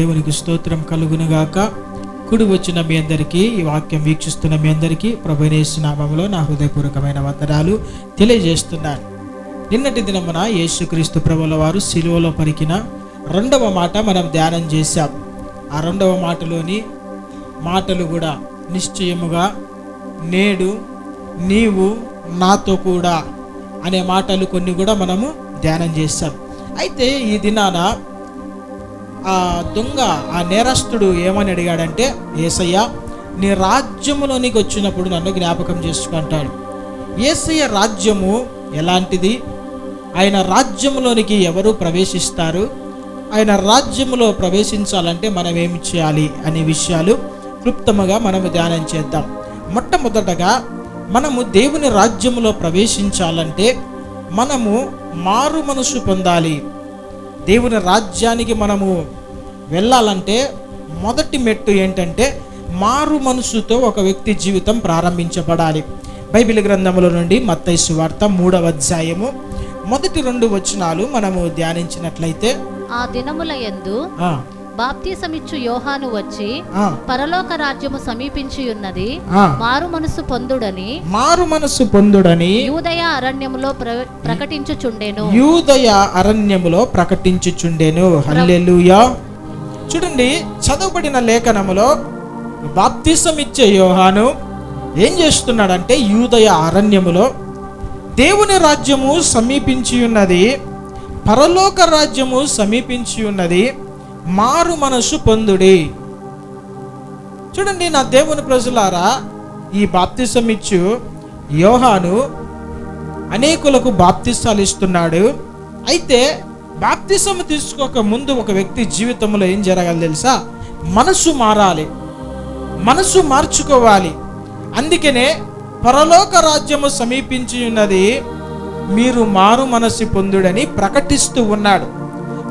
దేవునికి స్తోత్రం కలుగునుగాక. కుడి వచ్చిన మీ అందరికీ ఈ వాక్యం వీక్షిస్తున్న మీ అందరికీ ప్రభునేసు నామంలో నా హృదయపూర్వకమైన వందనాలు తెలియజేస్తున్నాను. నిన్నటి దినమున యేసుక్రీస్తు ప్రభుల వారు సిలువలో పలికిన రెండవ మాట మనం ధ్యానం చేశాం. ఆ రెండవ మాటలోని మాటలు కూడా నిశ్చయముగా నేడు నీవు నాతో కూడా అనే మాటలు కొన్ని కూడా మనము ధ్యానం చేశాం. అయితే ఈ దినాన ఆ దొంగ ఆ నేరస్తుడు ఏమని అడిగాడంటే ఏసయ్య నీ రాజ్యములోనికి వచ్చినప్పుడు నన్ను జ్ఞాపకం చేసుకుంటాడు ఏసయ్య రాజ్యము ఎలాంటిది? ఆయన రాజ్యములోనికి ఎవరు ప్రవేశిస్తారు? ఆయన రాజ్యములో ప్రవేశించాలంటే మనం ఏమి చేయాలి అనే విషయాలు క్లుప్తముగా మనము ధ్యానం చేద్దాం. మొట్టమొదటగా మనము దేవుని రాజ్యములో ప్రవేశించాలంటే మనము మారు మనసు పొందాలి. దేవుని రాజ్యానికి మనము వెళ్ళాలంటే మొదటి మెట్టు ఏంటంటే మారు మనసుతో ఒక వ్యక్తి జీవితం ప్రారంభించబడాలి. బైబిల్ గ్రంథముల నుండి మత్తైసు వార్త మూడవ అధ్యాయము మొదటి రెండు వచనాలు మనము ధ్యానించినట్లయితే ఆ దినముల ఆ, బాప్తిసమిచ్చు యోహాను వచ్చి పరలోక రాజ్యము సమీపించి ఉన్నది. మారు మనసు పొందుడని మారు మనసు పొందుడని యూదయ అరణ్యములో ప్ర- ప్రకటించుచుండెను. యూదయ అరణ్యములో ప్రకటించుచుండెను. హల్లెలూయా. చూడండి చదవబడిన లేఖనములో బాప్తిసం ఇచ్చే యోహాను ఏం చేస్తున్నాడంటే యూదయ అరణ్యములో దేవుని రాజ్యము సమీపించి ఉన్నది పరలోక రాజ్యము సమీపించి ఉన్నది మారు మనసు పొందుడి. చూడండి నా దేవుని ప్రజలారా ఈ బాప్తిసం ఇచ్చు యోహాను అనేకులకు బాప్తిస్తాలు ఇస్తున్నాడు. అయితే బాప్తిసం తీసుకోక ముందు ఒక వ్యక్తి జీవితంలో ఏం జరగాలి తెలుసా? మనసు మారాలి. మనసు మార్చుకోవాలి. అందుకనే పరలోక రాజ్యము సమీపించి ఉన్నది మీరు మారు మనసు పొందుడని ప్రకటిస్తూ ఉన్నాడు.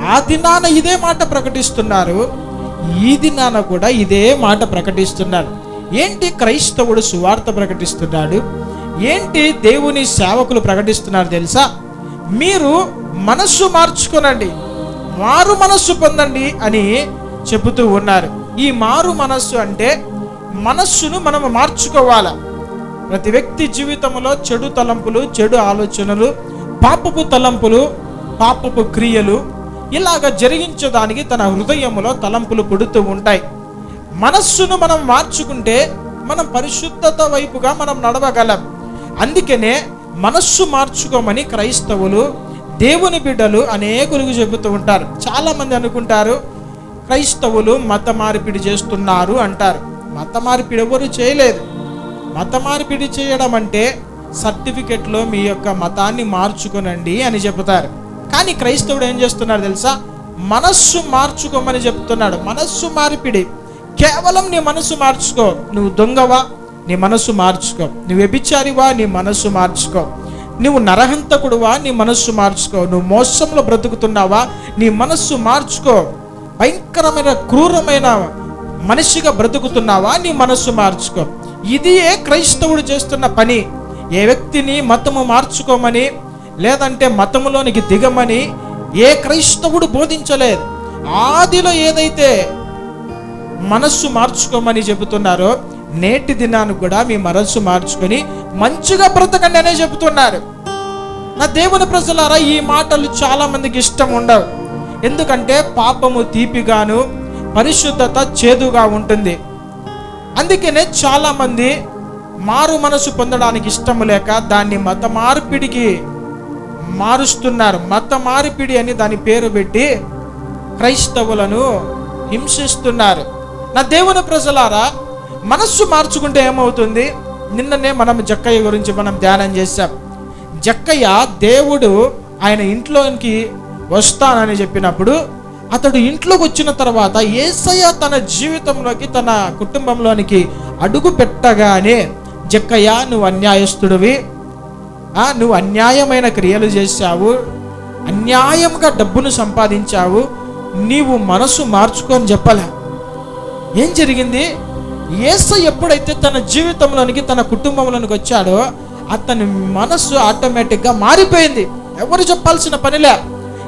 ఆ దినాన ఇదే మాట ప్రకటిస్తున్నారు ఈ దినాన కూడా ఇదే మాట ప్రకటిస్తున్నారు. ఏంటి క్రైస్తవుడు సువార్త ప్రకటిస్తున్నాడు? ఏంటి దేవుని సేవకులు ప్రకటిస్తున్నారు తెలుసా? మీరు మనస్సు మార్చుకోనండి మారు మనస్సు పొందండి అని చెబుతూ ఉన్నారు. ఈ మారు మనస్సు అంటే మనస్సును మనం మార్చుకోవాలి? ప్రతి వ్యక్తి జీవితంలో చెడు తలంపులు చెడు ఆలోచనలు పాపపు తలంపులు పాపపు క్రియలు ఇలాగ జరిగించడానికి తన హృదయములో తలంపులు పుడుతూ ఉంటాయి. మనస్సును మనం మార్చుకుంటే మనం పరిశుద్ధత వైపుగా మనం నడవగలం. అందుకనే మనస్సు మార్చుకోమని క్రైస్తవులు దేవుని బిడ్డలు అనేకులకు చెబుతూ ఉంటారు. చాలామంది అనుకుంటారు క్రైస్తవులు మత మార్పిడి చేస్తున్నారు అంటారు. మత మార్పిడి ఎవరు చేయలేదు. మత మార్పిడి చేయడం అంటే సర్టిఫికెట్లో మీ యొక్క మతాన్ని మార్చుకునండి అని చెబుతారు. కానీ క్రైస్తవుడు ఏం చేస్తున్నాడు తెలుసా? మనస్సు మార్చుకోమని చెప్తున్నాడు. మనస్సు మార్పిడి. కేవలం నీ మనస్సు మార్చుకో. నువ్వు దొంగవా? నీ మనస్సు మార్చుకో. నువ్వు వ్యభిచారివా? నీ మనస్సు మార్చుకో. నువ్వు నరహంతకుడువా? నీ మనస్సు మార్చుకో. నువ్వు మోసంలో బ్రతుకుతున్నావా? నీ మనస్సు మార్చుకో. భయంకరమైన క్రూరమైన మనిషిగా బ్రతుకుతున్నావా? నీ మనస్సు మార్చుకో. ఇదియే క్రైస్తవుడు చేస్తున్న పని. ఏ వ్యక్తిని మతము మార్చుకోమని లేదంటే మతములోనికి దిగమని ఏ క్రైస్తవుడు బోధించలేదు. ఆదిలో ఏదైతే మనస్సు మార్చుకోమని చెబుతున్నారో నేటి దినానికి కూడా మీ మనస్సు మార్చుకొని మంచిగా బ్రతకండి అనే చెబుతున్నారు. నా దేవుని ప్రజలారా ఈ మాటలు చాలా మందికి ఇష్టం ఉండవు. ఎందుకంటే పాపము తీపిగాను పరిశుద్ధత చేదుగా ఉంటుంది. అందుకనే చాలా మంది మారు మనసు పొందడానికి ఇష్టం లేక దాన్ని మత మార్పిడికి మారుస్తున్నారు. మత మార్పిడి అని దాని పేరు పెట్టి క్రైస్తవులను హింసిస్తున్నారు. నా దేవుని ప్రజలారా మనస్సు మార్చుకుంటే ఏమవుతుంది? నిన్ననే మనం జక్కయ్య గురించి మనం ధ్యానం చేశాం. జక్కయ్య దేవుడు ఆయన ఇంట్లోకి వస్తానని చెప్పినప్పుడు అతడు ఇంట్లోకి వచ్చిన తర్వాత ఏసయ్య తన జీవితంలోకి తన కుటుంబంలోనికి అడుగు పెట్టగానే జక్కయ్య నువ్వు అన్యాయస్తుడివి. నువ్వు అన్యాయమైన క్రియలు చేశావు అన్యాయంగా డబ్బును సంపాదించావు నీవు మనసు మార్చుకొని చెప్పలే? ఏం జరిగింది? ఏస ఎప్పుడైతే తన జీవితంలోనికి తన కుటుంబంలోనికి వచ్చాడో అతని మనస్సు ఆటోమేటిక్గా మారిపోయింది. ఎవరు చెప్పాల్సిన పనిలే.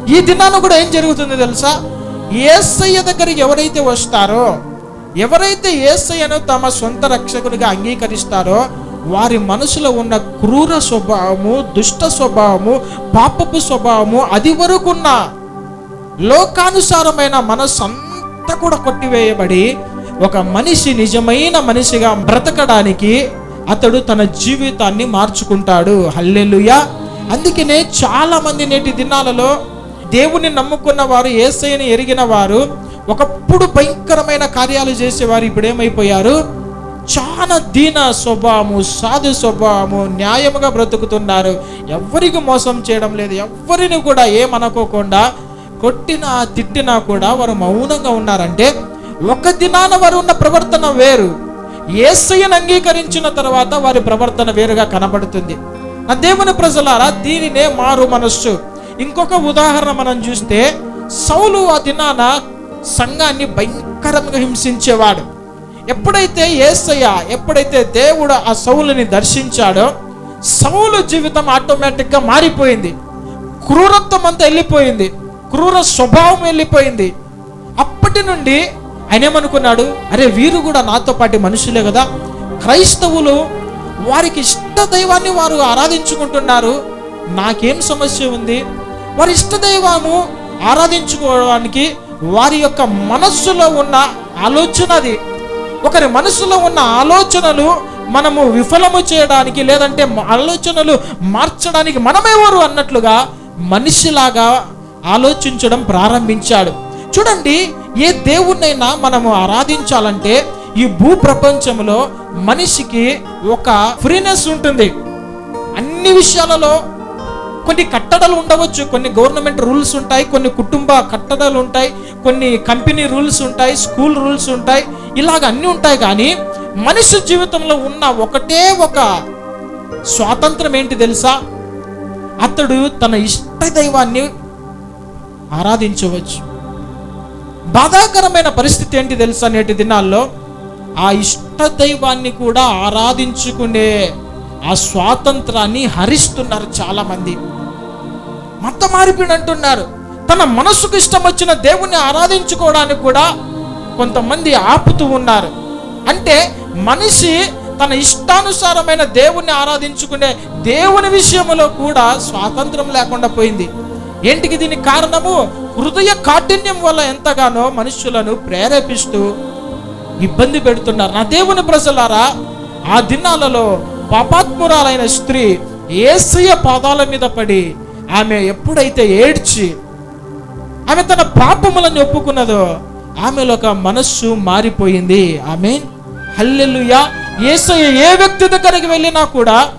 ఈ దినాన కూడా ఏం జరుగుతుంది తెలుసా? ఏసయ్య దగ్గరికి ఎవరైతే వస్తారో ఎవరైతే ఏసయ్యను తమ సొంత రక్షకునిగా అంగీకరిస్తారో వారి మనసులో ఉన్న క్రూర స్వభావము దుష్ట స్వభావము పాపపు స్వభావము అది వరకున్న లోకానుసారమైన మనస్సు అంతా కూడా కొట్టివేయబడి ఒక మనిషి నిజమైన మనిషిగా బ్రతకడానికి అతడు తన జీవితాన్ని మార్చుకుంటాడు. హల్లెలుయా. అందుకనే చాలా మంది నేటి దినాలలో దేవుని నమ్ముకున్న వారు ఏసైని ఎరిగిన వారు ఒకప్పుడు భయంకరమైన కార్యాలు చేసేవారు ఇప్పుడు ఏమైపోయారు చాలా దీన స్వభావము సాధు స్వభావము న్యాయముగా బ్రతుకుతున్నారు. ఎవరికి మోసం చేయడం లేదు. ఎవరిని కూడా ఏమనుకోకుండా కొట్టినా తిట్టినా కూడా వారు మౌనంగా ఉన్నారంటే ఒక దినాన వారు ఉన్న ప్రవర్తన వేరు. ఏసయ్యను అంగీకరించిన తర్వాత వారి ప్రవర్తన వేరుగా కనబడుతుంది. నా దేవుని ప్రజలారా దీనినే మారు మనస్సు. ఇంకొక ఉదాహరణ మనం చూస్తే సౌలు ఆ దినాన సంఘాన్ని భయంకరంగా హింసించేవాడు. ఎప్పుడైతే ఏసయ్య ఎప్పుడైతే దేవుడు ఆ సౌలుని దర్శించాడో సౌలు జీవితం ఆటోమేటిక్గా మారిపోయింది. క్రూరత్వం అంతా వెళ్ళిపోయింది. క్రూర స్వభావం వెళ్ళిపోయింది. అప్పటి నుండి ఆయన ఏమనుకున్నాడు? అరే వీరు కూడా నాతో పాటి మనుషులే కదా. క్రైస్తవులు వారికి ఇష్ట దైవాన్ని వారు ఆరాధించుకుంటున్నారు. నాకేం సమస్య ఉంది? వారి ఇష్ట దైవము ఆరాధించుకోవడానికి వారి యొక్క మనస్సులో ఉన్న ఆలోచన అది. ఒకరి మనసులో ఉన్న ఆలోచనలు మనము విఫలము చేయడానికి లేదంటే ఆలోచనలు మార్చడానికి మనమెవరు అన్నట్లుగా మనిషిలాగా ఆలోచించడం ప్రారంభించాడు. చూడండి ఏ దేవుణ్ణైనా మనము ఆరాధించాలంటే ఈ భూ ప్రపంచంలో మనిషికి ఒక ఫ్రీనెస్ ఉంటుంది. అన్ని విషయాలలో కొన్ని కట్టడలు ఉండవచ్చు కొన్ని గవర్నమెంట్ రూల్స్ ఉంటాయి కొన్ని కుటుంబ కట్టడలు ఉంటాయి కొన్ని కంపెనీ రూల్స్ ఉంటాయి స్కూల్ రూల్స్ ఉంటాయి ఇలాగ అన్నీ ఉంటాయి కానీ మనిషి జీవితంలో ఉన్న ఒకటే ఒక స్వాతంత్రం ఏంటి తెలుసా? అతడు తన ఇష్ట దైవాన్ని ఆరాధించవచ్చు. బాధాకరమైన పరిస్థితి ఏంటి తెలుసా నేటి దినాల్లో? ఆ ఇష్ట దైవాన్ని కూడా ఆరాధించుకునే ఆ స్వాతంత్రాన్ని హరిస్తున్నారు చాలా మంది మత మార్పిడి అంటున్నారు. తన మనసుకు ఇష్టం వచ్చిన దేవుణ్ణి ఆరాధించుకోవడానికి కూడా కొంతమంది ఆపుతూ ఉన్నారు. అంటే మనిషి తన ఇష్టానుసారమైన దేవుణ్ణి ఆరాధించుకునే దేవుని విషయంలో కూడా స్వాతంత్రం లేకుండా పోయింది. ఏంటికి దీనికి కారణము? హృదయ కాఠిన్యం వల్ల ఎంతగానో మనుషులను ప్రేరేపిస్తూ ఇబ్బంది పెడుతున్నారు. నా దేవుని ప్రజలారా ఆ దినాలలో పాపాత్మురాలైన స్త్రీ ఏసయ పాదాల మీద పడి ఆమె ఎప్పుడైతే ఏడ్చి ఆమె తన పాపములను ఒప్పుకున్నదో ఆమెలో ఒక మనస్సు మారిపోయింది. ఆమె హల్లెలుయా. ఏసయ ఏ వ్యక్తి దగ్గరికి వెళ్ళినా కూడా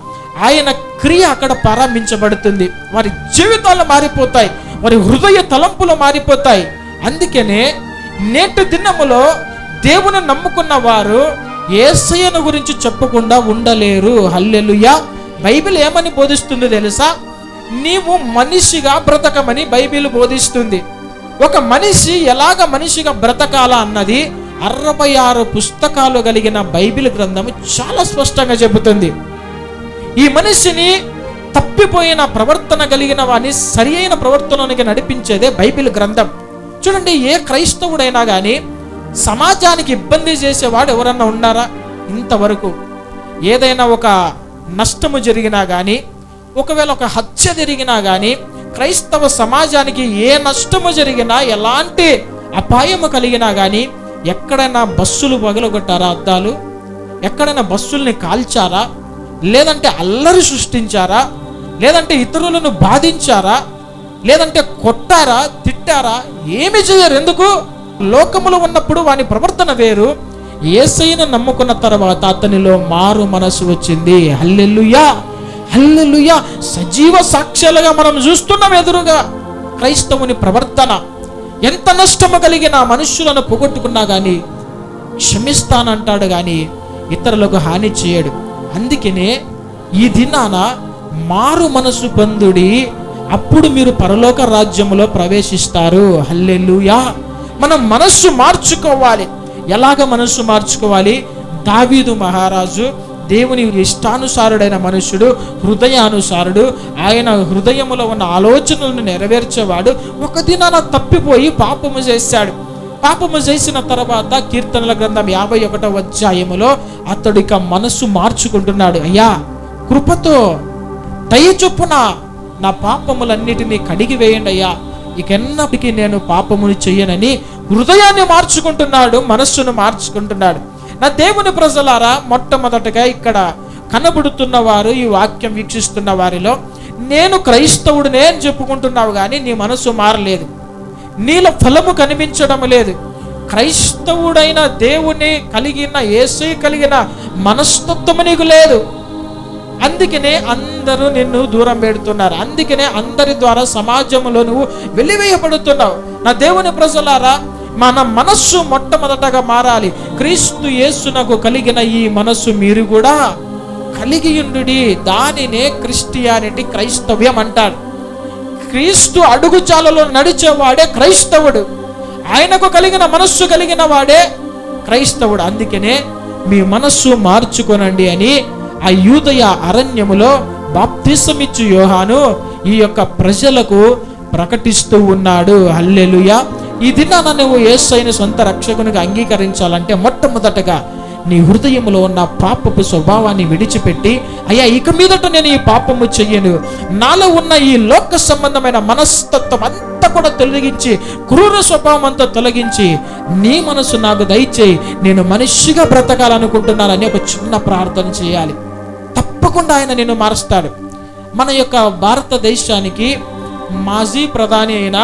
ఆయన క్రియ అక్కడ ప్రారంభించబడుతుంది. వారి జీవితాలు మారిపోతాయి. వారి హృదయ తలంపులు మారిపోతాయి. అందుకనే నేటి దినములో దేవుని నమ్ముకున్న వారు ఏసయ్యను గురించి చెప్పకుండా ఉండలేరు. హల్లెలూయా. బైబిల్ ఏమని బోధిస్తుంది తెలుసా? నీవు మనిషిగా బ్రతకమని బైబిల్ బోధిస్తుంది. ఒక మనిషి ఎలాగ మనిషిగా బ్రతకాల అన్నది అరవై ఆరు పుస్తకాలు కలిగిన బైబిల్ గ్రంథము చాలా స్పష్టంగా చెబుతుంది. ఈ మనిషిని తప్పిపోయిన ప్రవర్తన కలిగిన వాని సరి అయిన ప్రవర్తనకి నడిపించేదే బైబిల్ గ్రంథం. చూడండి ఏ క్రైస్తవుడైనా కానీ సమాజానికి ఇబ్బంది చేసేవాడు ఎవరన్నా ఉన్నారా? ఇంతవరకు ఏదైనా ఒక నష్టము జరిగినా కానీ ఒకవేళ ఒక హత్య జరిగినా కానీ క్రైస్తవ సమాజానికి ఏ నష్టము జరిగినా ఎలాంటి అపాయము కలిగినా కానీ ఎక్కడైనా బస్సులు పగలగొట్టారా అద్దాలు? ఎక్కడైనా బస్సుల్ని కాల్చారా? లేదంటే అల్లరి సృష్టించారా? లేదంటే ఇతరులను బాధించారా? లేదంటే కొట్టారా? తిట్టారా? ఏమి చేయరు. ఎందుకు? లోకములో ఉన్నప్పుడు వాని ప్రవర్తన వేరు. ఏసైను నమ్ముకున్న తర్వాత అతనిలో మారు మనసు వచ్చింది. హల్లెల్లుయా హల్లెల్లుయా సజీవ సాక్ష్యాలుగా మనం చూస్తున్నాం ఎదురుగా. క్రైస్తవుని ప్రవర్తన. ఎంత నష్టము కలిగిన మనుష్యులను పోగొట్టుకున్నా కానీ క్షమిస్తానంటాడు కానీ ఇతరులకు హాని చేయడు. అందుకనే ఈ దినాన మారు మనసు పొందుడి. అప్పుడు మీరు పరలోక రాజ్యములో ప్రవేశిస్తారు. హల్లెలూయా! మనం మనస్సు మార్చుకోవాలి. ఎలాగ మనస్సు మార్చుకోవాలి? దావీదు మహారాజు దేవుని ఇష్టానుసారుడైన మనుష్యుడు హృదయానుసారుడు ఆయన హృదయములో ఉన్న ఆలోచనలను నెరవేర్చేవాడు. ఒక దినాన తప్పిపోయి పాపము చేశాడు. పాపము చేసిన తర్వాత కీర్తనల గ్రంథం యాభై ఒకటో అధ్యాయములో అతడు ఇక మనస్సు మార్చుకుంటున్నాడు. అయ్యా కృపతో దయ చొప్పున నా పాపములన్నిటినీ కడిగి వేయండి అయ్యా. ఇకెన్నప్పటికీ నేను పాపముని చెయ్యనని హృదయాన్ని మార్చుకుంటున్నాడు మనస్సును మార్చుకుంటున్నాడు. నా దేవుని ప్రజలారా మొట్టమొదటగా ఇక్కడ కనబడుతున్న వారు ఈ వాక్యం వీక్షిస్తున్న వారిలో నేను క్రైస్తవుడినే అని చెప్పుకుంటున్నావు కానీ నీ మనస్సు మారలేదు. నీలో ఫలము కనిపించడం లేదు. క్రైస్తవుడైన దేవుని కలిగిన యేసు కలిగిన మనస్తత్వము నీకు లేదు. అందుకనే అందరూ నిన్ను దూరం పెడుతున్నారు. అందుకనే అందరి ద్వారా సమాజంలో నువ్వు వెలివేయబడుతున్నావు. నా దేవుని ప్రజలారా మన మనస్సు మొట్టమొదటగా మారాలి. క్రీస్తు యేసునకు కలిగిన ఈ మనస్సు మీరు కూడా కలిగి ఉండుడి దానినే క్రిస్టియానిటీ క్రైస్తవ్యం అంటారు. క్రీస్తు అడుగుచాలలో నడిచేవాడే క్రైస్తవుడు. ఆయనకు కలిగిన మనస్సు కలిగిన వాడే క్రైస్తవుడు. అందుకనే మీ మనస్సు మార్చుకొనండి అని ఆ యూదయ అరణ్యములో బాప్తిసమిచ్చు యోహాను ఈ యొక్క ప్రజలకు ప్రకటిస్తూ ఉన్నాడు. హల్లెలూయా. ఈ దినాన నువ్వు ఏసైన సొంత రక్షకునిగా అంగీకరించాలంటే మొట్టమొదటగా నీ హృదయంలో ఉన్న పాపపు స్వభావాన్ని విడిచిపెట్టి అయ్యా ఇక మీదట నేను ఈ పాపము చెయ్యను. నాలో ఉన్న ఈ లోక సంబంధమైన మనస్తత్వం అంతా కూడా తొలగించి క్రూర స్వభావం అంతా తొలగించి నీ మనసు నాకు దయచేయి. నేను మనిషిగా బ్రతకాలనుకుంటున్నానని ఒక చిన్న ప్రార్థన చేయాలి. తప్పకుండా ఆయన నిన్ను మారుస్తాడు. మన యొక్క భారతదేశానికి మాజీ ప్రధాని అయిన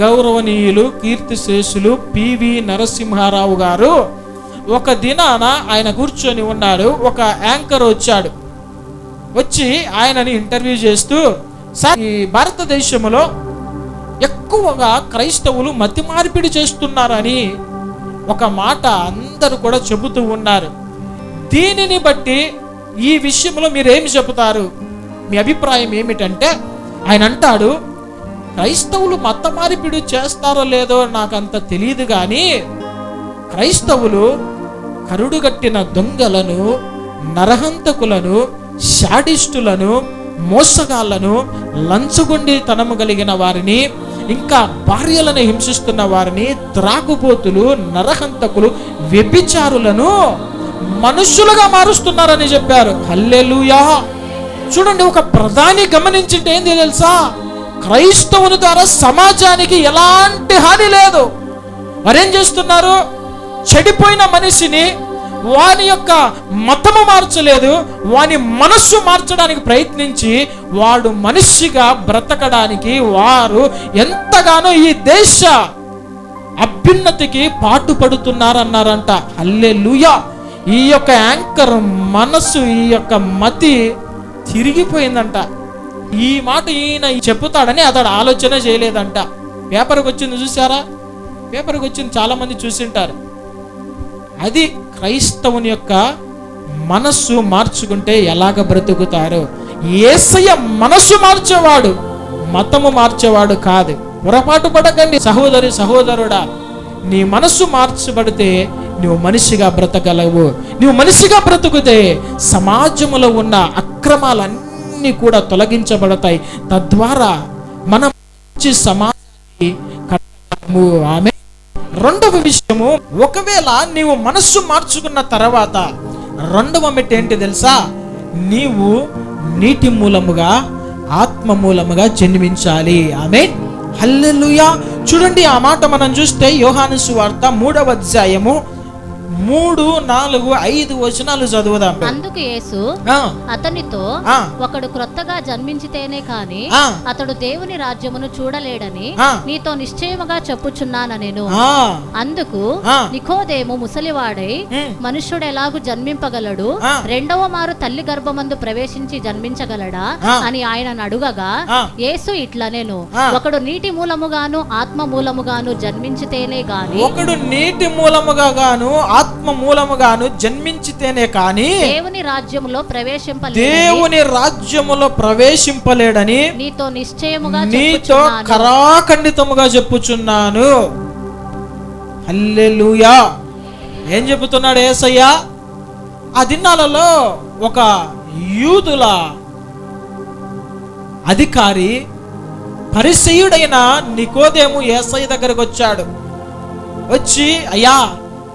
గౌరవనీయులు కీర్తిశేషులు పివి నరసింహారావు గారు ఒక దినాన ఆయన కూర్చొని ఉన్నాడు ఒక యాంకర్ వచ్చాడు. వచ్చి ఆయనని ఇంటర్వ్యూ చేస్తూ సార్ ఈ భారతదేశంలో ఎక్కువగా క్రైస్తవులు మతి మార్పిడి చేస్తున్నారని ఒక మాట అందరూ కూడా చెబుతూ ఉన్నారు. దీనిని బట్టి ఈ విషయంలో మీరేమి చెబుతారు? మీ అభిప్రాయం ఏమిటంటే ఆయన అంటాడు క్రైస్తవులు మత మార్పిడి చేస్తారో లేదో నాకు అంత తెలియదు కానీ క్రైస్తవులు కరుడుగట్టిన దొంగలను నరహంతకులను శాడిస్టులను మోసగాళ్ళను లంచగొండితనము కలిగిన వారిని ఇంకా భార్యలను హింసిస్తున్న వారిని త్రాగుబోతులు నరహంతకులు వ్యభిచారులను మనుషులుగా మారుస్తున్నారని చెప్పారు. హల్లెలుయా. చూడండి ఒక ప్రధాని గమనించింటే ఏంది తెలుసా? క్రైస్తవుని ద్వారా సమాజానికి ఎలాంటి హాని లేదు. మరేం చేస్తున్నారు? చెడిపోయిన మనిషిని వాని యొక్క మతము మార్చలేదు వాని మనస్సు మార్చడానికి ప్రయత్నించి వాడు మనిషిగా బ్రతకడానికి వారు ఎంతగానో ఈ దేశ అభ్యున్నతికి పాటుపడుతున్నారన్నారంట. అల్లే ఈ యొక్క యాంకర్ మనస్సు ఈ యొక్క మతి తిరిగిపోయిందంట. ఈ మాట ఈయన చెప్పుతాడని అతడు ఆలోచన చేయలేదంట. పేపర్కి వచ్చింది చూసారా పేపర్కి వచ్చింది చాలామంది చూసింటారు. అది క్రైస్తవుని యొక్క మనస్సు మార్చుకుంటే ఎలాగ బ్రతుకుతారు? ఏసయ్య మనస్సు మార్చేవాడు మతము మార్చేవాడు కాదు. పొరపాటు పడకండి సహోదరి సహోదరుడా. నీ మనస్సు మార్చబడితే నువ్వు మనిషిగా బ్రతకగలవు. నువ్వు మనిషిగా బ్రతుకుతే సమాజంలో ఉన్న అక్రమాలన్నీ కూడా తొలగించబడతాయి. తద్వారా మనం మంచి సమాజాన్ని కట్టము ఆమె రెండవ విషయము ఒకవేళ నీవు మనస్సు మార్చుకున్న తర్వాత రెండవ మెట్టు ఏంటి తెలుసా? నీవు నీటి మూలముగా ఆత్మ మూలముగా జన్మించాలి. ఆమె హల్లెలుయా. చూడండి ఆ మాట మనం చూస్తే యోహాను సువార్త మూడవ అధ్యాయము మూడు నాలుగు ఐదు వచనాలు చదువుదాం అందుకు యేసు అతనితో ఒకడు క్రొత్తగా జన్మించితేనే కాని. అతడు దేవుని రాజ్యమును చూడలేడని. నీతో నిశ్చయముగా చెప్పుచున్నాను నేను అందుకు. నికోదేము ముసలివాడై మనుష్యుడు ఎలాగు జన్మింపగలడు. రెండవ మారు తల్లి గర్భమందు ప్రవేశించి జన్మించగలడా. అని ఆయన అడుగగా. యేసు ఇట్లా నేను. ఒకడు నీటి మూలముగాను ఆత్మ మూలముగాను జన్మించితేనే గాని ఒకడు నీటి మూలముగా గాను ఆత్మ మూలముగాను జన్మించితేనే కాని దేవుని రాజ్యములో ప్రవేశింపలేదు దేవుని రాజ్యములో ప్రవేశింపలేడని నీతో నిశ్చయముగా నీతో. కరాఖండితముగా చెప్పుచున్నాను. హల్లెలూయా. ఏం చెబుతున్నాడు ఏసయ్యా? ఆ దినాలలో ఒక యూదుల అధికారి పరిసయుడైన నికోదేము ఏసయ్య దగ్గరకు వచ్చాడు వచ్చి అయ్యా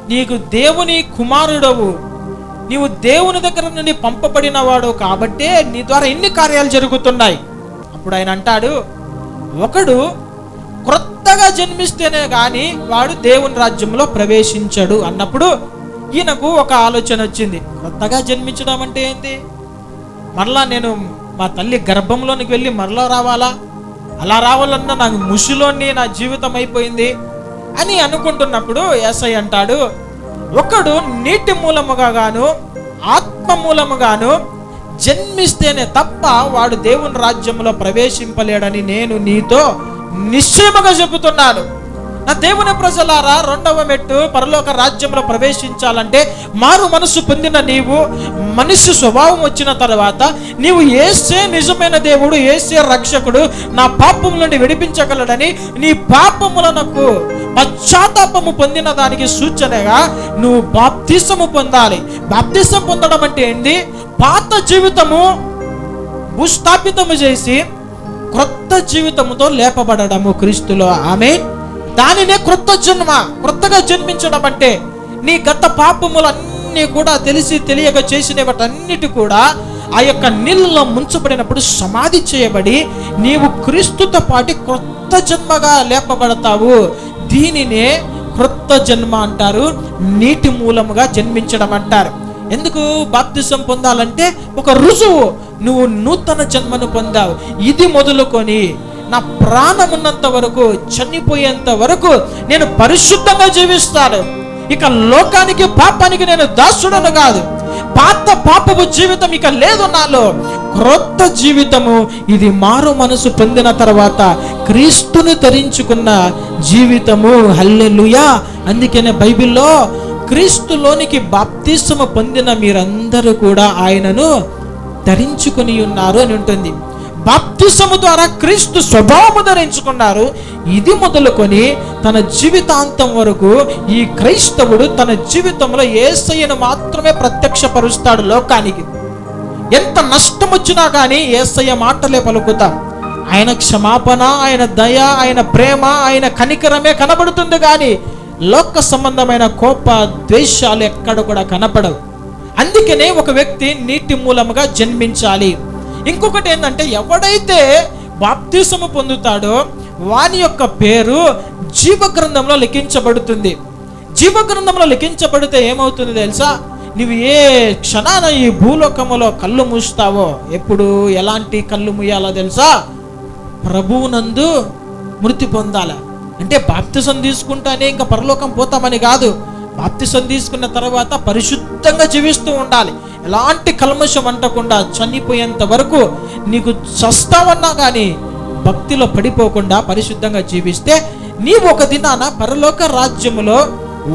నీకు దేవుని కుమారుడవు. నీవు దేవుని దగ్గర నుండి పంపబడినవాడు కాబట్టే నీ ద్వారా ఎన్ని కార్యాలు జరుగుతున్నాయి. అప్పుడు ఆయన అంటాడు ఒకడు క్రొత్తగా జన్మిస్తేనే కానీ వాడు దేవుని రాజ్యంలో ప్రవేశించడు అన్నప్పుడు ఈయనకు ఒక ఆలోచన వచ్చింది. కొత్తగా జన్మించడం అంటే ఏంటి మరలా నేను మా తల్లి గర్భంలోనికి వెళ్ళి మరలా రావాలా? అలా రావాలన్నా నాకు ముషిలోని నా జీవితం అయిపోయింది. అని అనుకుంటున్నప్పుడు ఎస్ఐ అంటాడు ఒకడు నీటి మూలముగా గాను ఆత్మ మూలముగాను జన్మిస్తేనే తప్ప వాడు దేవుని రాజ్యంలో ప్రవేశింపలేడని నేను నీతో నిశ్చయముగా చెబుతున్నాను. నా దేవుని ప్రజలారా రెండవ మెట్టు పరలోక రాజ్యంలో ప్రవేశించాలంటే మారు మనసు పొందిన నీవు మనిషి స్వభావం వచ్చిన తర్వాత నీవు ఏసే నిజమైన దేవుడు ఏసే రక్షకుడు నా పాపం నుండి విడిపించగలడని నీ పాపములకు పశ్చాత్తాపము పొందిన దానికి సూచనగా నువ్వు బాప్తిసము పొందాలి. బాప్తిసం పొందడం అంటే ఏంటి పాత జీవితము భూస్థాపితము చేసి క్రొత్త జీవితముతో లేపబడము క్రీస్తులో. ఆమె దానినే క్రొత్త జన్మ క్రొత్తగా జన్మించడం అంటే నీ గత పాపములన్నీ కూడా తెలిసి తెలియక చేసిన వాటన్నిటి కూడా ఆ యొక్క నీళ్ళలో ముంచబడినప్పుడు సమాధి చేయబడి నీవు క్రీస్తుతో పాటి క్రొత్త జన్మగా లేపబడతావు. దీనినే క్రొత్త జన్మ అంటారు నీటి మూలముగా జన్మించడం అంటారు. ఎందుకు బాప్తిసం పొందాలంటే ఒక రుజువు నువ్వు నూతన జన్మను పొందావు. ఇది మొదలుకొని నా ప్రాణం ఉన్నంత వరకు చనిపోయేంత వరకు నేను పరిశుద్ధంగా జీవిస్తాను. ఇక లోకానికి పాపానికి నేను దాసుడను కాదు. పాత పాపపు జీవితం ఇక లేదు నాలో. క్రొత్త జీవితము ఇది మారు మనసు పొందిన తర్వాత క్రీస్తుని ధరించుకున్న జీవితము. హల్లెలుయా! అందుకనే బైబిల్లో క్రీస్తులోనికి బాప్తిసము పొందిన మీరందరూ కూడా ఆయనను ధరించుకుని ఉన్నారు అని ఉంటుంది. బాప్తిసము ద్వారా క్రీస్తు స్వభావము ధరించుకున్నారు. ఇది మొదలుకొని తన జీవితాంతం వరకు ఈ క్రైస్తవుడు తన జీవితంలో ఏసయ్యను మాత్రమే ప్రత్యక్షపరుస్తాడు లోకానికి. ఎంత నష్టం వచ్చినా కానీ ఏసయ్య మాటలే పలుకుతాం. ఆయన క్షమాపణ ఆయన దయ ఆయన ప్రేమ ఆయన కనికరమే కనబడుతుంది కానీ లోక సంబంధమైన కోప ద్వేషాలు ఎక్కడ కూడా కనపడవు. అందుకనే ఒక వ్యక్తి నీటి మూలముగా జన్మించాలి. ఇంకొకటి ఏంటంటే ఎవడైతే బాప్తిసము పొందుతాడో వాని యొక్క పేరు జీవ గ్రంథంలో లిఖించబడుతుంది. జీవ గ్రంథంలో లిఖించబడితే ఏమవుతుంది తెలుసా? నువ్వు ఏ క్షణాన ఈ భూలోకములో కళ్ళు మూస్తావో ఎప్పుడు ఎలాంటి కళ్ళు మూయాలో తెలుసా? ప్రభువునందు మృతి పొందాల. అంటే బాప్తిసం తీసుకుంటానే ఇంకా పరలోకం పోతామని కాదు. బాప్తిసం తీసుకున్న తర్వాత పరిశుద్ధంగా జీవిస్తూ ఉండాలి. ఎలాంటి కల్మషం అంటకుండా చనిపోయేంత వరకు నీకు చస్తావన్నా కానీ భక్తిలో పడిపోకుండా పరిశుద్ధంగా జీవిస్తే నీవు ఒక దినాన పరలోక రాజ్యములో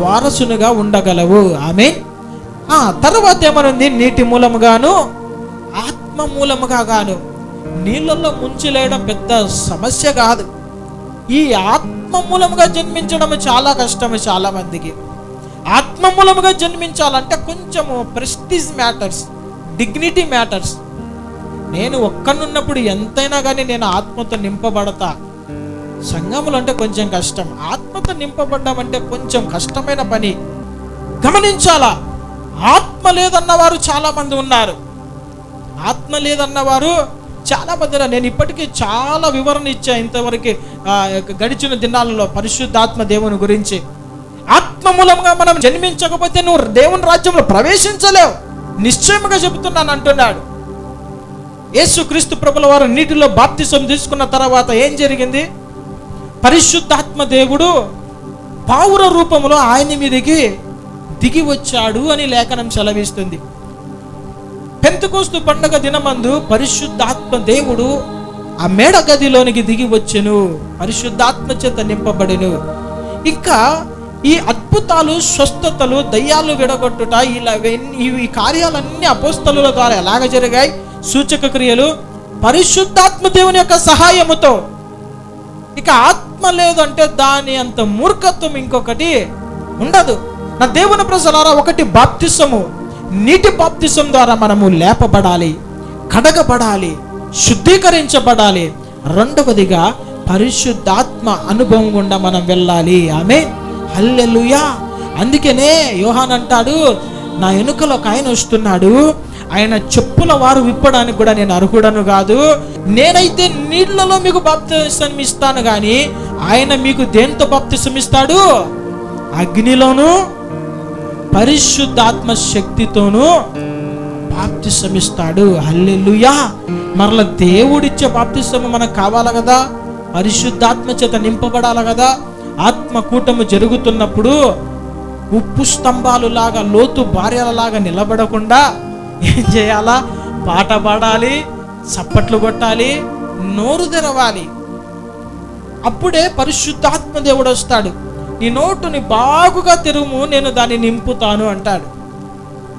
వారసునుగా ఉండగలవు. ఆమె ఆ తర్వాత ఏమనుంది? నీటి మూలముగాను ఆత్మ మూలముగా గాను. నీళ్ళల్లో ముంచిలేయడం పెద్ద సమస్య కాదు. ఈ ఆత్మ మూలముగా జన్మించడం చాలా కష్టము చాలా మందికి ఆత్మమూలముగా జన్మించాలంటే కొంచెము ప్రెస్టీజ్ మ్యాటర్స్ డిగ్నిటీ మ్యాటర్స్ నేను ఒక్కనున్నప్పుడు ఎంతైనా కానీ నేను ఆత్మతో నింపబడతా. సంఘములు అంటే కొంచెం కష్టం. ఆత్మతో నింపబడ్డం అంటే కొంచెం కష్టమైన పని. గమనించాలా? ఆత్మ లేదన్నవారు చాలా మంది ఉన్నారు. ఆత్మ లేదన్నవారు చాలా మంది నేను ఇప్పటికీ చాలా వివరణ ఇచ్చా ఇంతవరకు గడిచిన దినాలలో పరిశుద్ధాత్మ దేవుని గురించి. ఆత్మ మూలంగా మనం జన్మించకపోతే నువ్వు దేవుని రాజ్యంలో ప్రవేశించలేవు. నిశ్చయముగా చెబుతున్నాను అంటున్నాడు. యేసుక్రీస్తు ప్రభుల వారు నీటిలో బాప్తిసం తీసుకున్న తర్వాత ఏం జరిగింది? పరిశుద్ధాత్మ దేవుడు పావుర రూపంలో ఆయన మీదకి దిగి వచ్చాడు అని లేఖనం సెలవిస్తుంది. పెంతకోస్తు పండగ దినమందు పరిశుద్ధాత్మ దేవుడు ఆ మేడ గదిలోనికి దిగి వచ్చెను. పరిశుద్ధాత్మ చేత నింపబడెను. ఇంకా ఈ అద్భుతాలు స్వస్థతలు దయ్యాలు విడగొట్టుట ఇలా ఈ కార్యాలన్నీ అపోస్తలుల ద్వారా ఎలాగ జరిగాయి? సూచక క్రియలు. పరిశుద్ధాత్మ దేవుని యొక్క సహాయముతో. ఇక ఆత్మ లేదంటే దాని అంత మూర్ఖత్వం ఇంకొకటి ఉండదు. నా దేవుని ప్రజలారా ఒకటి బాప్తిసము. నీటి బాప్తిసం ద్వారా మనము లేపబడాలి కడగబడాలి శుద్ధీకరించబడాలి. రెండవదిగా పరిశుద్ధాత్మ అనుభవం గుండా మనం వెళ్ళాలి. ఆమె హల్లెలుయా. అందుకనే యోహాన్ అంటాడు నా వెనుకలో ఒక ఆయన వస్తున్నాడు. ఆయన చెప్పుల వారు విప్పడానికి కూడా నేను అర్హుడను కాదు. నేనైతే నీళ్ళలో మీకు బాప్తిసం ఇస్తాను కానీ ఆయన మీకు దేంతో బాప్తిసం ఇస్తాడు? అగ్నిలోను పరిశుద్ధాత్మ శక్తితోనూ బాప్తిసం ఇస్తాడు. హల్లెలుయా. మరల దేవుడిచ్చే బాప్తిసం మనకు కావాలి కదా? పరిశుద్ధాత్మ చేత నింపబడాలి కదా? ఆత్మకూటము జరుగుతున్నప్పుడు ఉప్పు స్తంభాలు లాగా లోతు భార్యలలాగా నిలబడకుండా ఏం చేయాలా? పాట పాడాలి చప్పట్లు కొట్టాలి నోరు తెరవాలి. అప్పుడే పరిశుద్ధాత్మ దేవుడు వస్తాడు. నీ నోటుని బాగుగా తెరుము నేను దాన్ని నింపుతాను అంటాడు.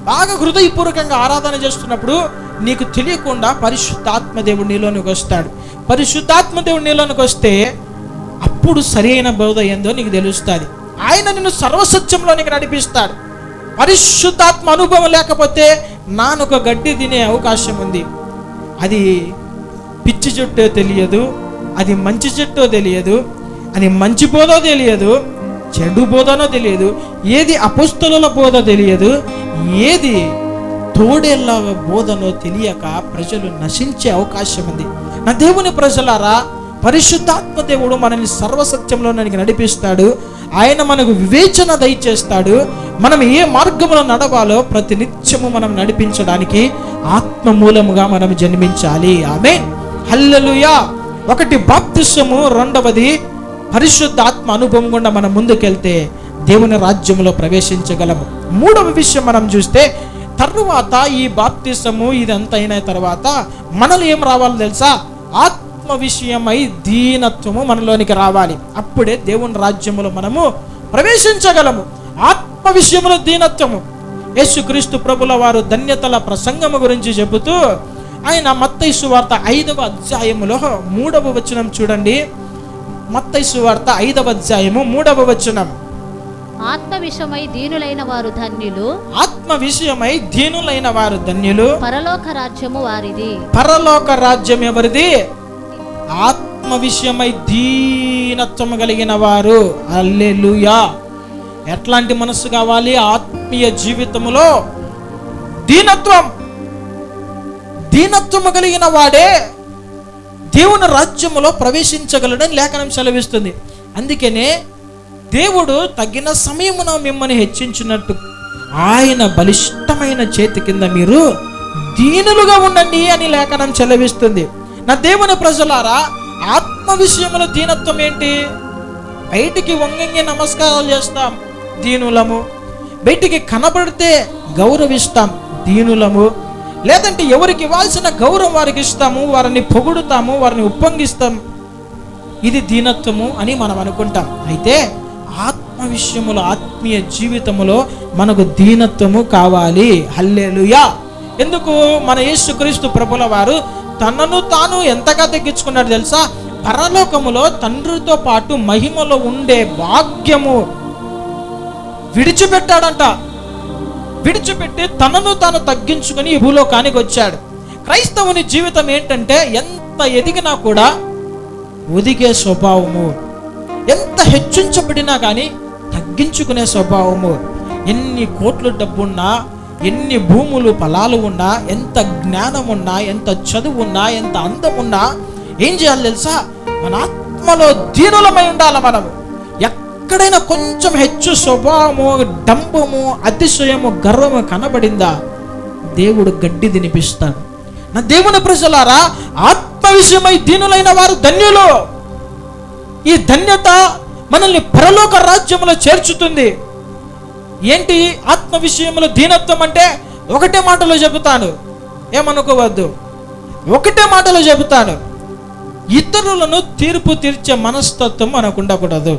బాగా హృదయపూర్వకంగా ఆరాధన చేస్తున్నప్పుడు నీకు తెలియకుండా పరిశుద్ధాత్మ దేవుడు నీలోనికి వస్తాడు. పరిశుద్ధాత్మ దేవుడు నీలోనికి వస్తే అప్పుడు సరైన బోధ ఏందో నీకు తెలుస్తుంది. ఆయన నిన్ను సర్వసత్యంలోనికి నడిపిస్తాడు. పరిశుద్ధాత్మ అనుభవం లేకపోతే నానొక గడ్డి తినే అవకాశం ఉంది. అది పిచ్చి చెట్టో తెలియదు అది మంచి చెట్టో తెలియదు అది మంచి బోధో తెలియదు చెడు బోధనో తెలియదు ఏది అపుస్తల బోధ తెలియదు ఏది తోడేళ్ళ బోధనో తెలియక ప్రజలు నశించే అవకాశం ఉంది. నా దేవుని ప్రజలారా పరిశుద్ధాత్మ దేవుడు మనల్ని సర్వసత్యంలో మనకి నడిపిస్తాడు. ఆయన మనకు వివేచన దయచేస్తాడు. మనం ఏ మార్గంలో నడవాలో ప్రతి నిత్యము మనం నడిపించడానికి ఆత్మ మూలముగా మనం జన్మించాలి. ఆమె హల్లలుయా. ఒకటి బాప్తిసము రెండవది పరిశుద్ధాత్మ అనుభవం గుండా మనం ముందుకెళ్తే దేవుని రాజ్యంలో ప్రవేశించగలము. మూడవ విషయం మనం చూస్తే తరువాత ఈ బాప్తిసము ఇదంతా అయిన తర్వాత మనలో ఏం రావాలో తెలుసా? ఆత్మ విషయమై దీనత్వము మనలోనికి రావాలి. అప్పుడే దేవుని రాజ్యములో మనము ప్రవేశించగలము. ఆత్మ విషయంలో దీనత్వము. యేసుక్రీస్తు ప్రభుల వారు ధన్యతల ప్రసంగము గురించి చెబుతూ ఆయన మత్తైసు వార్త ఐదవ అధ్యాయములో మూడవ వచనం చూడండి. మత్తైసు వార్త ఐదవ అధ్యాయము మూడవ వచనం. ఆత్మ విషయమై దీనులైన వారు ధన్యులు. ఆత్మ విషయమై దీనులైన వారు ధన్యులు. పరలోక రాజ్యము వారిది. పరలోక రాజ్యం ఎవరిది? ఆత్మ విషయమై దీనత్వము కలిగిన వారు. అల్లెలుయా ఎట్లాంటి మనసు కావాలి? ఆత్మీయ జీవితంలో దీనత్వం. దీనత్వము కలిగిన వాడే దేవుని రాజ్యములో ప్రవేశించగలడని లేఖనం సెలవిస్తుంది. అందుకనే దేవుడు తగిన సమయమున మిమ్మల్ని హెచ్చించినట్టు ఆయన బలిష్టమైన చేతి కింద మీరు దీనులుగా ఉండండి అని లేఖనం చెలవిస్తుంది నా దేవుని ప్రజలారా ఆత్మ విషయంలో దీనత్వం ఏంటి? బయటికి వంగంగి నమస్కారాలు చేస్తాం దీనులము. బయటికి కనబడితే గౌరవిస్తాం దీనులము. లేదంటే ఎవరికి ఇవ్వాల్సిన గౌరవం వారికి ఇస్తాము వారిని పొగుడుతాము వారిని ఉప్పొంగిస్తాం. ఇది దీనత్వము అని మనం అనుకుంటాం. అయితే ఆత్మ విషయములో ఆత్మీయ జీవితములో మనకు దీనత్వము కావాలి. హల్లేలుయా! ఎందుకు? మన యేసుక్రీస్తు ప్రభుల వారు తనను తాను ఎంతగా తగ్గించుకున్నాడు తెలుసా? పరలోకములో తండ్రితో పాటు మహిమలో ఉండే భాగ్యము విడిచిపెట్టాడంట. విడిచిపెట్టి తనను తాను తగ్గించుకుని ఈ భూలోకానికి వచ్చాడు. క్రైస్తవుని జీవితం ఏంటంటే ఎంత ఎదిగినా కూడా ఒదిగే స్వభావము. ఎంత హెచ్చించబడినా కానీ తగ్గించుకునే స్వభావము. ఎన్ని కోట్లు డబ్బున్నా ఎన్ని భూములు ఫలాలు ఉన్నా ఎంత జ్ఞానం ఉన్నా ఎంత చదువు ఉన్నా ఎంత అందం ఉన్నా ఏం చేయాలి తెలుసా? మన ఆత్మలో దీనులమై ఉండాలి మనము. ఎక్కడైనా కొంచెం హెచ్చు స్వభావము డంబము అతిశయము గర్వము కనబడిందా? దేవుడు గడ్డి తినిపిస్తాడు. నా దేవుని ప్రజలారా ఆత్మ విషయమై దీనులైన వారు ధన్యులు. ఈ ధన్యత మనల్ని పరలోక రాజ్యంలో చేర్చుతుంది. ఏంటి ఆత్మ విషయంలో దీనత్వం అంటే ఒకటే మాటలో చెబుతాను. ఏమనుకోవద్దు. ఒకటే మాటలో చెబుతాను. ఇతరులను తీర్పు తీర్చే మనస్తత్వం మనకు ఉండకూడదు.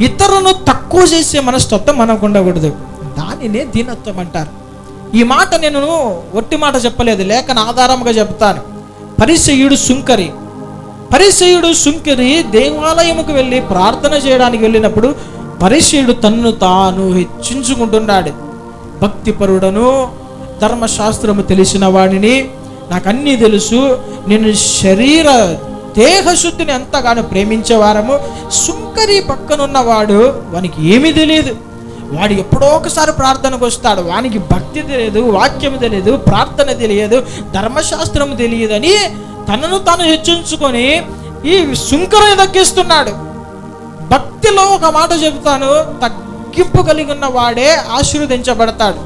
ఇతరులను తక్కువ చేసే మనస్తత్వం మనకు ఉండకూడదు. దానినే దీనత్వం అంటారు. ఈ మాట నేను ఒట్టి మాట చెప్పలేదు లేఖన ఆధారంగా చెప్తాను పరిసయుడు సుంకరి. పరిసయుడు సుంకరి దేవాలయముకు వెళ్ళి ప్రార్థన చేయడానికి వెళ్ళినప్పుడు పరిసయుడు తన్ను తాను హెచ్చించుకుంటున్నాడు. భక్తిపరుడను ధర్మశాస్త్రము తెలిసిన వాడిని నాకు అన్నీ తెలుసు. నేను శరీర దేహశుద్ధిని ఎంతగానో ప్రేమించేవారము. సుంకరి పక్కనున్నవాడు వానికి ఏమీ తెలియదు వాడు ఎప్పుడో ఒకసారి ప్రార్థనకు వస్తాడు. వానికి భక్తి తెలియదు వాక్యం తెలియదు ప్రార్థన తెలియదు ధర్మశాస్త్రం తెలియదని తనను తాను హెచ్చించుకొని ఈ సుంకరని తగ్గిస్తున్నాడు భక్తిలో ఒక మాట చెబుతాను తగ్గింపు కలిగి ఉన్న వాడే ఆశీర్వదించబడతాడు.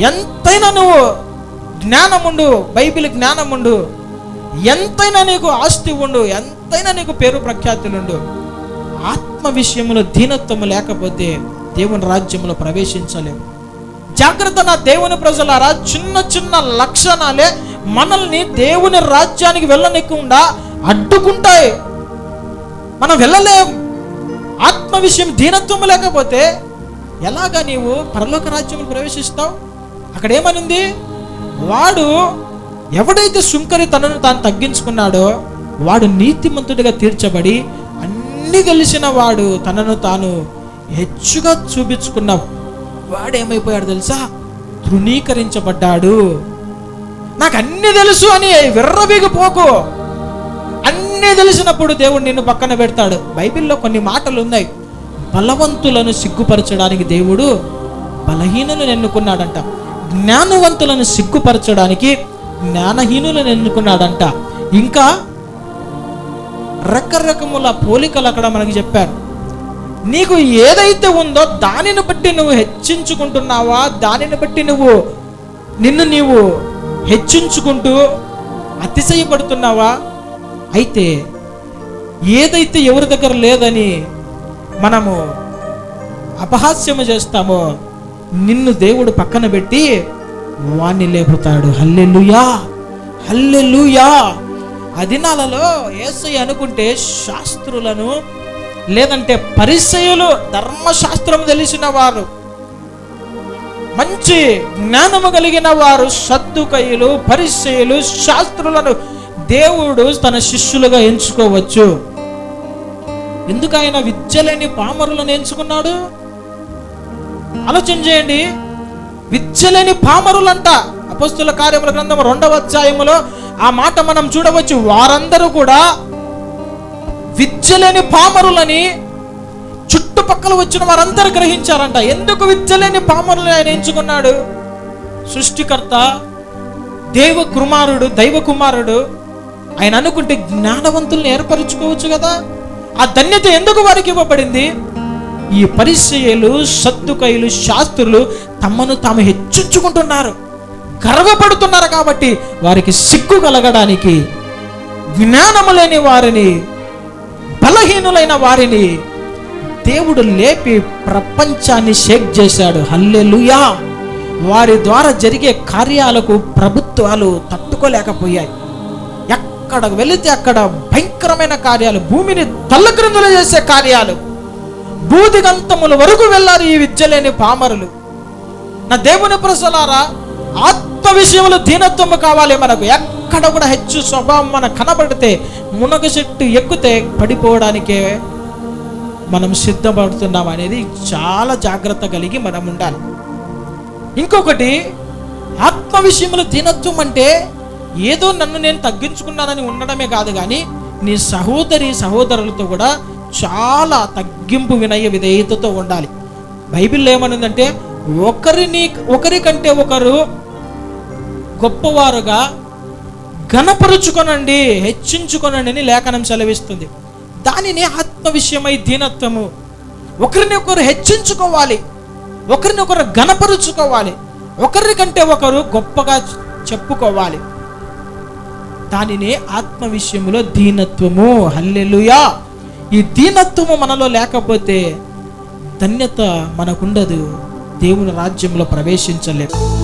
ఎంతైనా నువ్వు జ్ఞానముండు బైబిల్ జ్ఞానముండు ఎంతైనా నీకు ఆస్తి ఉండు ఎంతైనా నీకు పేరు ప్రఖ్యాతులుండు. ఆత్మ విషయంలో దీనత్వము లేకపోతే దేవుని రాజ్యంలో ప్రవేశించలేము జాగ్రత్త నా దేవుని ప్రజలారా చిన్న చిన్న లక్షణాలే మనల్ని దేవుని రాజ్యానికి వెళ్ళనికుండా అడ్డుకుంటాయి. మనం వెళ్ళలేం. ఆత్మ విషయం దీనత్వం లేకపోతే ఎలాగా నీవు పరలోక రాజ్యంలో ప్రవేశిస్తావు? అక్కడ ఏమనుంది వాడు ఎవడైతే సుంకరి తనను తాను తగ్గించుకున్నాడో వాడు నీతిమంతుడిగా తీర్చబడి అన్ని తెలిసిన వాడు తనను తాను హెచ్చుగా చూపించుకున్నావు వాడేమైపోయాడు తెలుసా? తృణీకరించబడ్డాడు. నాకు అన్ని తెలుసు అని విర్రబీగిపోకు అన్నీ తెలిసినప్పుడు దేవుడు నిన్ను పక్కన పెడతాడు. బైబిల్లో కొన్ని మాటలు ఉన్నాయి బలవంతులను సిగ్గుపరచడానికి దేవుడు బలహీనులను ఎన్నుకున్నాడంట. జ్ఞానవంతులను సిగ్గుపరచడానికి జ్ఞానహీనులను ఎన్నుకున్నాడంట. ఇంకా రకరకముల పోలికలు అక్కడ మనకి చెప్పారు. నీకు ఏదైతే ఉందో దానిని బట్టి నువ్వు హెచ్చించుకుంటున్నావా? దానిని బట్టి నువ్వు నిన్ను నీవు హెచ్చించుకుంటూ అతిశయపడుతున్నావా? అయితే ఏదైతే ఎవరి దగ్గర లేదని మనము అపహాస్యము చేస్తామో నిన్ను దేవుడు పక్కన పెట్టి వాణ్ణి లేపుతాడు. హల్లెలుయా! హల్లెలుయా! ఆ దినాలలో ఏసై అనుకుంటే శాస్త్రులను లేదంటే పరిచయులు ధర్మశాస్త్రం తెలిసిన వారు మంచి జ్ఞానము కలిగిన వారు సద్దుకయులు పరిచయులు శాస్త్రులను దేవుడు తన శిష్యులుగా ఎంచుకోవచ్చు. ఎందుకు ఆయన విద్యలేని పామరులను ఎంచుకున్నాడు? ఆలోచన చేయండి. విద్యలేని పామరులంట. అపస్తుల కార్యముల గ్రంథం రెండవ అధ్యాయములో ఆ మాట మనం చూడవచ్చు. వారందరూ కూడా విద్యలేని పామరులని చుట్టుపక్కల వచ్చిన వారందరూ గ్రహించారంట. ఎందుకు విద్యలేని పామరులు ఆయన ఎంచుకున్నాడు? సృష్టికర్త దేవ కుమారుడు దైవ కుమారుడు ఆయన అనుకుంటే జ్ఞానవంతుల్ని ఏర్పరచుకోవచ్చు కదా? ఆ ధన్యత ఎందుకు వారికి ఇవ్వబడింది? ఈ పరిచయలు సత్తుకైలు శాస్త్రులు తమను తాము హెచ్చించుకుంటున్నారు గర్వపడుతున్నారు కాబట్టి వారికి సిగ్గు కలగడానికి జ్ఞానము లేని వారిని బలహీనులైన వారిని దేవుడు లేపి ప్రపంచాన్ని షేక్ చేశాడు. హల్లెలుయా! వారి ద్వారా జరిగే కార్యాలకు ప్రభుత్వాలు తట్టుకోలేకపోయాయి. అక్కడ వెళితే అక్కడ భయంకరమైన కార్యాలు భూమిని తల్లక్రిందులు చేసే కార్యాలు. బూదిగంతముల వరకు వెళ్ళారు ఈ విద్యలేని పామరులు. నా దేవుని ప్రసలారా ఆత్మ విషయంలో దీనత్వము కావాలి మనకు. ఎక్కడ కూడా హెచ్చు స్వభావం మనకు కనబడితే మునగ చెట్టు ఎక్కితే పడిపోవడానికే మనం సిద్ధపడుతున్నాం అనేది చాలా జాగ్రత్త కలిగి మనం ఉండాలి. ఇంకొకటి ఆత్మ విషయంలో దీనత్వం అంటే ఏదో నన్ను నేను తగ్గించుకున్నానని ఉండడమే కాదు కానీ నీ సహోదరి సహోదరులతో కూడా చాలా తగ్గింపు వినయ విధేయతతో ఉండాలి. బైబిల్లో ఏమనుందంటే ఒకరిని ఒకరికంటే ఒకరు గొప్పవారుగా ఘనపరుచుకొనండి హెచ్చించుకొనండి అని లేఖనం సెలవిస్తుంది. దానిని ఆత్మ విషయమై దీనత్వము. ఒకరిని ఒకరు హెచ్చించుకోవాలి. ఒకరిని ఒకరు ఘనపరుచుకోవాలి. ఒకరికంటే ఒకరు గొప్పగా చెప్పుకోవాలి. దానినే ఆత్మ విషయంలో దీనత్వము. హల్లెలుయా. ఈ దీనత్వము మనలో లేకపోతే ధన్యత మనకుండదు. దేవుని రాజ్యంలో ప్రవేశించలేదు